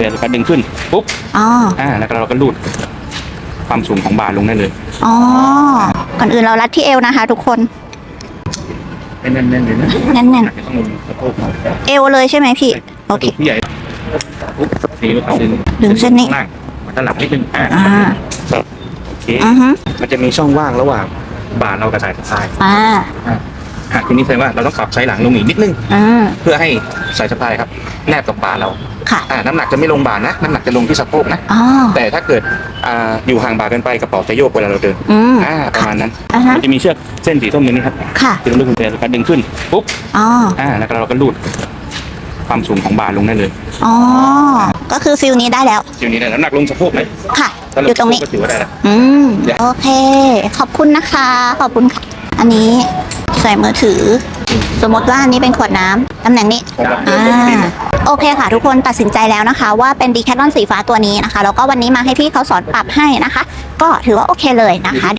เดี๋ยวเราก็ดึงขึ้นปุ๊บอ๋ออ่าแล้วก็เราก็ลูดความสูงของบาร์ลงได้เลยอ๋อก่อนอื่นเรารัดที่เอวนะคะ ทุกคนแน่นๆๆเลยนะแน่นหนักจะต้องลงสะโพกเราๆเอวเลยใช่ไหมพี่โอเคพี่ใหญ่ปุ๊บทีก็ดึงดึงเส้นนี้ข้างล่างมาด้านหลังนิดนึงอ่าอ่าโอเคอือฮึมันจะมีช่องว่างระหว่างบาร์เรากับสายสะพายอ่าหากทีนี้แสดงว่าเราต้องปรับไซส์หลังลงอีกนิดนึงอืมเพื่อให้สายสะพายครับ แนบกับบาร์เรา ค่ะอ่าน้ำหนักจะไม่ลงบาร์นะน้ำหนักจะลงที่สะโพกนะ อ๋อ แต่ถ้าเกิดอ่าอยู่ห่างบาร์เกินไปกระเป๋าจะโยกเวลาเราเดินอืมอ่าประมาณนั้นอ่าฮะ มันจะมีเชือกเส้นสีส้มตรงนี้ครับค่ะที่เราลูกกุญแจแล้วก็ดึงขึ้นปุ๊บอ๋อ อ่าแล้วก็เราก็ลูดความสูงของบาร์ลงได้เลยอ๋อ ก็คือฟิลนี้ได้แล้ว ทีนี้เนี่ยน้ำหนักลงสะโพกไหมค่ะ ถ้าอยู่ตรงนี้ก็ถือว่าได้แล้วอืมเดี๋ยวโอเค ขอบคุณนะคะ ขอบคุณค่ะ อันนี้ใส่มือถือ สมมติว่าอันนี้เป็นขวดน้ำตำแหน่งนี้ อ่า โอเคค่ะ ทุกคนตัดสินใจแล้วนะคะ ว่าเป็นดีแคทลอนสีฟ้าตัวนี้นะคะ แล้วก็วันนี้มาให้พี่เขาสอนปรับให้นะคะ ก็ถือว่าโอเคเลยนะคะ